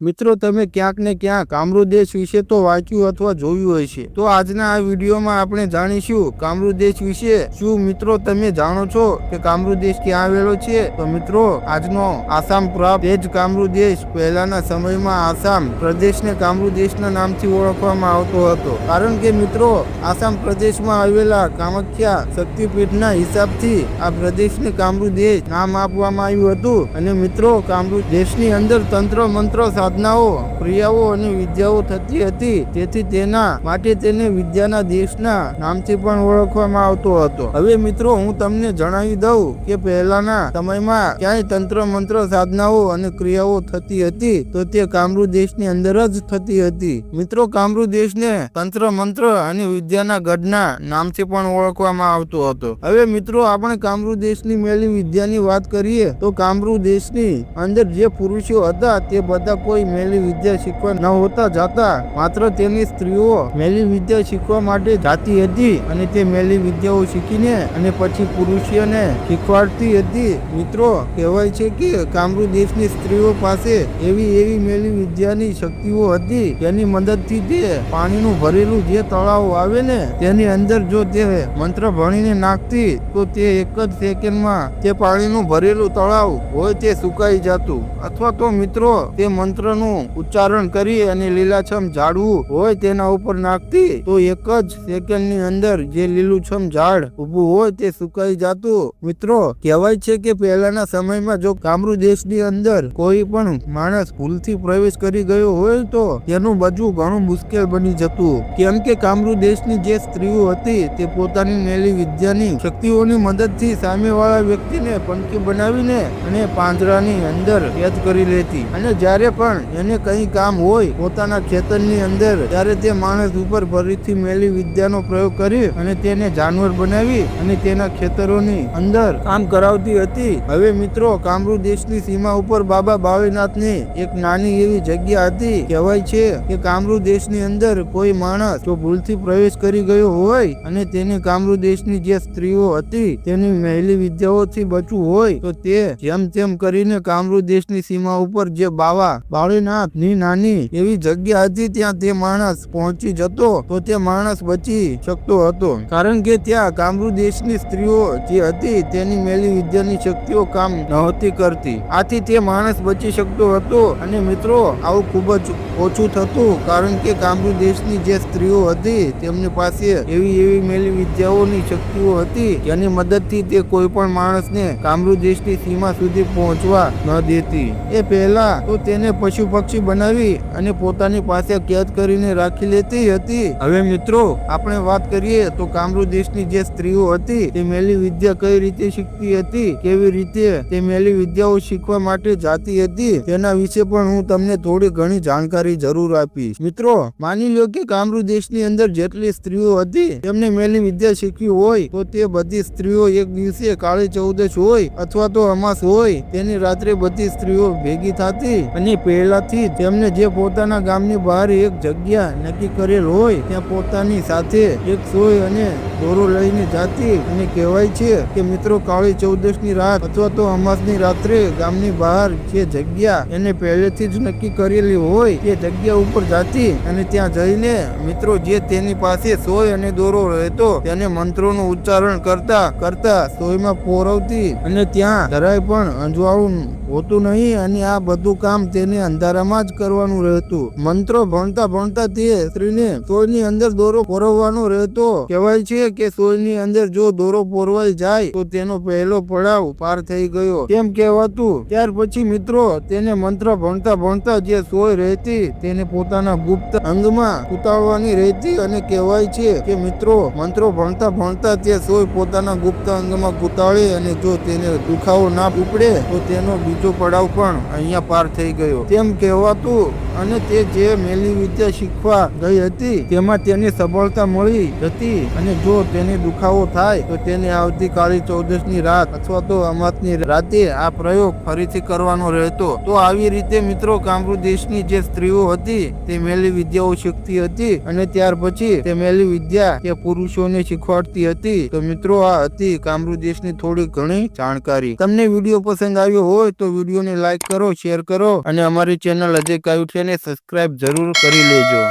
મિત્રો, તમે ક્યાંક ને ક્યાંક કામરુદેશ વિશે તો વાંચ્યું અથવા જોયું હશે. તો આજના આ વિડીયોમાં આપણે જાણીશું કામરુદેશ વિશે. શું મિત્રો, તમે જાણો છો કે કામરુદેશ ક્યાં આવેલો છે? તો મિત્રો, આજનો આસામ પ્રાપ્ત તે જ કામરુદેશ પહેલાના સમયમાં આસામ પ્રદેશને કામરુદેશના નામથી ઓળખવામાં આવતો હતો. કારણ કે મિત્રો, આસામ પ્રદેશમાં આવેલા કામાખ્યા શક્તિપીઠના હિસાબથી આ પ્રદેશને કામરુદેશ નામ આપવામાં આવ્યું હતું. અને મિત્રો કામરુદેશની અંદર તંત્ર મંત્ર સાધનાઓ ક્રિયાઓ અને વિદ્યાઓ થતી હતી. તેથી તેના માટે તેને વિદ્યાના દેશના નામથી પણ ઓળખવામાં આવતો હતો. હવે મિત્રો, હું તમને જણાવી દઉં કે પહેલાના સમયમાં ક્યાંય તંત્ર મંત્ર સાધનાઓ અને ક્રિયાઓ થતી હતી, તો તે કામરૂ દેશની અંદર જ થતી હતી. મિત્રો, કામરૂ દેશને તંત્ર મંત્ર અને વિદ્યાના ગઢના નામથી પણ ઓળખવામાં આવતો હતો. હવે મિત્રો, આપણે કામરૂ દેશની મેલી વિદ્યાની વાત કરીએ, તો કામરૂ દેશની અંદર જે પુરુષો હતા, તે બધા કોઈ મેલી વિદ્યા શીખવા ન હોતા જાતા. માત્ર તેની સ્ત્રીઓ મેલી વિદ્યા શીખવા માટે જાતી હતી અને તે મેલી વિદ્યાઓ શીખીને અને પછી પુરુષોને શીખવાડતી હતી. મિત્રો, કહેવાય છે કે કામરૂ દેશની સ્ત્રીઓ પાસે એવી એવી મેલી વિદ્યાની શક્તિઓ હતી તેની મદદથી તે પાણીનું ભરેલું જે તળાવ આવે ને તેની અંદર જો તે મંત્ર ભણીને નાખતી, તો તે એક જ સેકન્ડમાં તે પાણીનું ભરેલું તળાવ હોય તે સુકાઈ જતું. અથવા તો મિત્રો, તે મંત્રનું ઉચ્ચારણ કરી અને લીલાછમ ઝાડવું હોય તેના ઉપર નાખતી, તો એક જ સેકન્ડની અંદર જે લીલુંછમ ઝાડ ઊભું હોય તે સુકાઈ જતું. મિત્રો, કહેવાય છે કે પહેલાના સમયમાં જો કામરૂ દેશની અંદર કોઈ પણ માણસ ભૂલથી પ્રવેશ કરી ગયો હોય તો તેનું બચવું ઘણું મુશ્કેલ બની જતું. કેમ કે કામરૂ દેશની જે સ્ત્રીઓ હતી, તે પોતાની મેલી વિદ્યાની શક્તિઓની મદદથી સામેવાળા વ્યક્તિને પંખી બનાવીને અને પાંજરાની અંદર કેદ કરી લેતી. અને જ્યારે પણ એને કઈ કામ હોય, પોતાના ખેતરની અંદર, ત્યારે તે માણસ ઉપર ફરીથી મેલી વિદ્યાનો પ્રયોગ કરી અને તેને જાનવર બનાવી અને તેના ખેતરોની અંદર કામ કરાવતી હતી. હવે મિત્રો, કામરૂ દેશની સીમા ઉપર બાબા બાળીનાથની એક નાની એવી જગ્યા હતી. કહેવાય છે કે કામરૂ દેશની અંદર કોઈ માણસ જો ભૂલથી પ્રવેશ કરી ગયો હોય અને તેને કામરૂ દેશની જે સ્ત્રીઓ હતી, તેની મહેલી વિદ્યાઓથી બચવું હોય, તો તે જેમ તેમ કરીને કામરૂ દેશની સીમા ઉપર જે બાવા બાળીનાથની નાની એવી જગ્યા હતી ત્યાં તે માણસ પહોંચી જતો તો તે માણસ બચી શકતો હતો. કારણ કે ત્યાં કામરૂ દેશની સ્ત્રીઓ જે હતી તેની મેલી વિદ્યાની શક્તિઓ કામ નહોતી કરતી. આથી તે માણસ બચી શકતો હતો અને મિત્રો, આવું ખૂબ જ ઓછું થતું કારણ કે કામરૂ દેશની જે સ્ત્રીઓ હતી તેમની પાસે એવી એવી મેલી વિદ્યાઓની શક્તિઓ હતી જેની મદદથી તે કોઈ પણ માણસને કામરૂ દેશની સીમા સુધી પહોંચવા ન દેતી. એ પહેલા તો તેને પશુ પક્ષી બનાવી અને પોતાની પાસે કેદ કરીને રાખી લેતી હતી. હવે મિત્રો આપણે વાત કરીએ તો કામરૂ દેશની જે સ્ત્રીઓ હતી તે મેલી વિદ્યા કઈ રીતે શીખતી હતી કેવી રીતે તે મેલી વિદ્યાઓ શીખવા માટે જાતી હતી તેના વિશે પણ હું તમને થોડી ઘણી જાણકારી જરૂર આપીશ. મિત્રો માની લો કે કામરૂ દેશની અંદર જેટલી સ્ત્રીઓ હતી તેમને મેલી વિદ્યા શીખવી હોય તો તે બધી સ્ત્રીઓ એક દિવસે કાળી ચૌદશ હોય અથવા તો અમાસ હોય તેની રાત્રે બધી સ્ત્રીઓ ભેગી થતી અને પહેલાથી તેમને જે પોતાના ગામની બહાર એક જગ્યા નક્કી કરેલ હોય, ત્યાં પોતાની સાથે એક સોય અને દોરો લઈને જાતી અને કહેવાય છે કે, મિત્રો, કાળી ચૌદશની રાત અથવા તો અમાસની રાત્રે ગામની બહાર જે જગ્યા એને પહેલેથી જ નક્કી કરેલી હોય, તે જગ્યા ઉપર જાતી અને ત્યાં જઈને મિત્રો જે તેની પાસે સોય અને દોરો રહેતો, તેને મંત્રોનું ઉચ્ચારણ કરતા કરતા સોયમાં પોરવતી અને ત્યાં જરાય પણ અંજવાળું હોતું નહીં અને આ બધું કામ તેને અંધારામાં જ કરવાનું રહેતું. મંત્રો ભણતા ભણતા તે સ્ત્રીને સોયની અંદર દોરો પોરવવાનો રહેતો. કહેવાય છે કે સોયની અંદર જો દોરો પોરવાઈ જાય, તો તેનો પહેલો પડાવ પાર થઈ ગયો. તેમ કહેવાતું? ત્યાર પછી મિત્રો, તેને મંત્ર ભણતા ભણતા જે સોય રહેતી, તેને પોતાના ગુપ્ત અંગમાં ઉતારવાની રહેતી અને કહેવાય છે કે મિત્રો, મંત્રો ભણતા ભણતા તે સોય પોતાના ગુપ્ત અંગમાં કુતાળે અને જો તેને દુખાવો ના ઉપડે, તો તેનો બીજો પડાવ પણ અહીંયા પાર થઈ ગયો. તેમ કહેવાતું અને તે જે મેલી વિદ્યા શીખવા ગઈ હતી, તેમાં તેની સફળતા મળી હતી અને જો તેને દુખાવો થાય, તો તેને આવતીકાલે કાળી ચૌદશની રાત અથવા તો અમાસની રાતે આ પ્રયોગ ફરીથી કરવાનો રહેતો. તો આવી રીતે મિત્રો કામરૂ દેશની જે સ્ત્રીઓ હતી, તે મેલી વિદ્યાઓ શીખતી હતી અને ત્યાર પછી તે મેલી વિદ્યા તે પુરુષોને શીખવાડતી હતી. તો મિત્રો આ હતી કામરૂ દેશની થોડી ઘણી જાણકારી. તમને વીડિયો પસંદ આવ્યો હોય તો વિડીયોને લાઈક કરો, શેર કરો અને અમારી અમારી ચેનલ અજય ને સબસ્ક્રાઇબ જરૂર કરી લેજો.